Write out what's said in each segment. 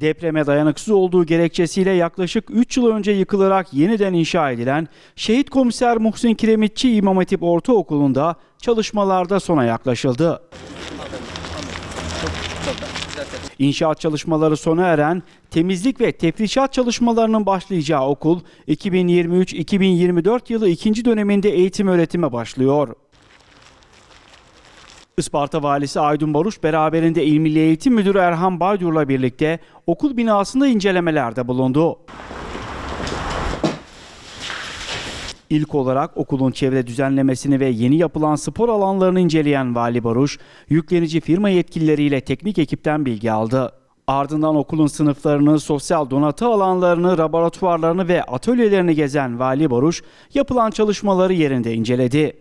Depreme dayanıksız olduğu gerekçesiyle yaklaşık 3 yıl önce yıkılarak yeniden inşa edilen Şehit Komiser Muhsin Kiremitçi İmam Hatip Ortaokulu'nda çalışmalarda sona yaklaşıldı. İnşaat çalışmaları sona eren, temizlik ve tefrişat çalışmalarının başlayacağı okul 2023-2024 yılı ikinci döneminde eğitim öğretime başlıyor. Isparta Valisi Aydın Baruş beraberinde İl Milli Eğitim Müdürü Erhan Baydur'la birlikte okul binasında incelemelerde bulundu. İlk olarak okulun çevre düzenlemesini ve yeni yapılan spor alanlarını inceleyen Vali Baruş, yüklenici firma yetkilileriyle teknik ekipten bilgi aldı. Ardından okulun sınıflarını, sosyal donatı alanlarını, laboratuvarlarını ve atölyelerini gezen Vali Baruş, yapılan çalışmaları yerinde inceledi.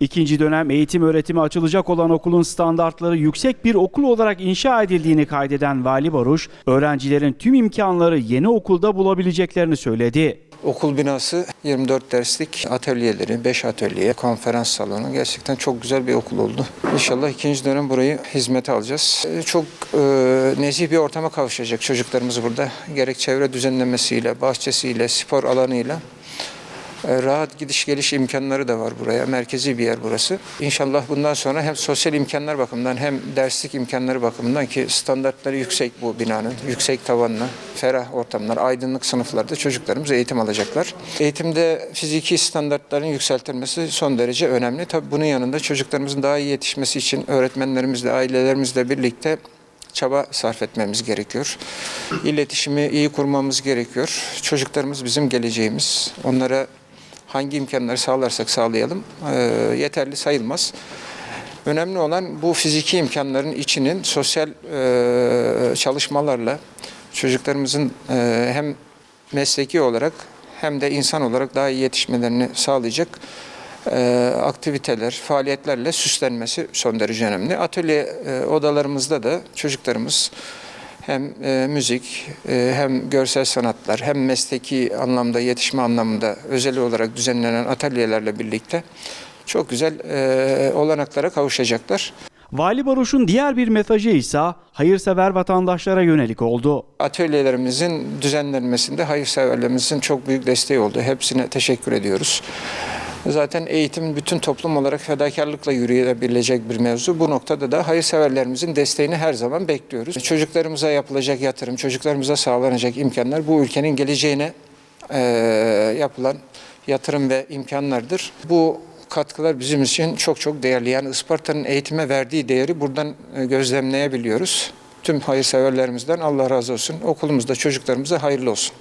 İkinci dönem eğitim öğretimi açılacak olan okulun standartları yüksek bir okul olarak inşa edildiğini kaydeden Vali Baruş, öğrencilerin tüm imkanları yeni okulda bulabileceklerini söyledi. Okul binası 24 derslik atölyeleri, 5 atölye, konferans salonu gerçekten çok güzel bir okul oldu. İnşallah ikinci dönem burayı hizmete alacağız. Ee, Çok e, nezih bir ortama kavuşacak çocuklarımız burada. Gerek çevre düzenlemesiyle, bahçesiyle, spor alanıyla e, rahat gidiş geliş imkanları da var buraya. Merkezi bir yer burası. İnşallah bundan sonra hem sosyal imkanlar bakımından hem derslik imkanları bakımından ki standartları yüksek bu binanın. Yüksek tavanlı, ferah ortamlar, aydınlık sınıflarda çocuklarımız eğitim alacaklar. Eğitimde fiziki standartların yükseltilmesi son derece önemli. Tabii bunun yanında çocuklarımızın daha iyi yetişmesi için öğretmenlerimizle, ailelerimizle birlikte çaba sarf etmemiz gerekiyor. İletişimi iyi kurmamız gerekiyor. Çocuklarımız bizim geleceğimiz. Onlara hangi imkanları sağlarsak sağlayalım e, yeterli sayılmaz. Önemli olan bu fiziki imkanların içinin sosyal e, çalışmalarla çocuklarımızın e, hem mesleki olarak hem de insan olarak daha iyi yetişmelerini sağlayacak e, aktiviteler, faaliyetlerle süslenmesi son derece önemli. Atölye e, odalarımızda da çocuklarımız hem e, müzik e, hem görsel sanatlar hem mesleki anlamda yetişme anlamında özel olarak düzenlenen atölyelerle birlikte çok güzel e, olanaklara kavuşacaklar. Vali Baruş'un diğer bir mesajı ise hayırsever vatandaşlara yönelik oldu. Atölyelerimizin düzenlenmesinde hayırseverlerimizin çok büyük desteği oldu. Hepsine teşekkür ediyoruz. Zaten eğitim bütün toplum olarak fedakarlıkla yürüyebilecek bir mevzu. Bu noktada da hayırseverlerimizin desteğini her zaman bekliyoruz. Çocuklarımıza yapılacak yatırım, çocuklarımıza sağlanacak imkanlar bu ülkenin geleceğine eee, yapılan yatırım ve imkanlardır. Bu katkılar bizim için çok çok değerli. Yani Isparta'nın eğitime verdiği değeri buradan e, gözlemleyebiliyoruz. Tüm hayırseverlerimizden Allah razı olsun. Okulumuzda çocuklarımıza hayırlı olsun.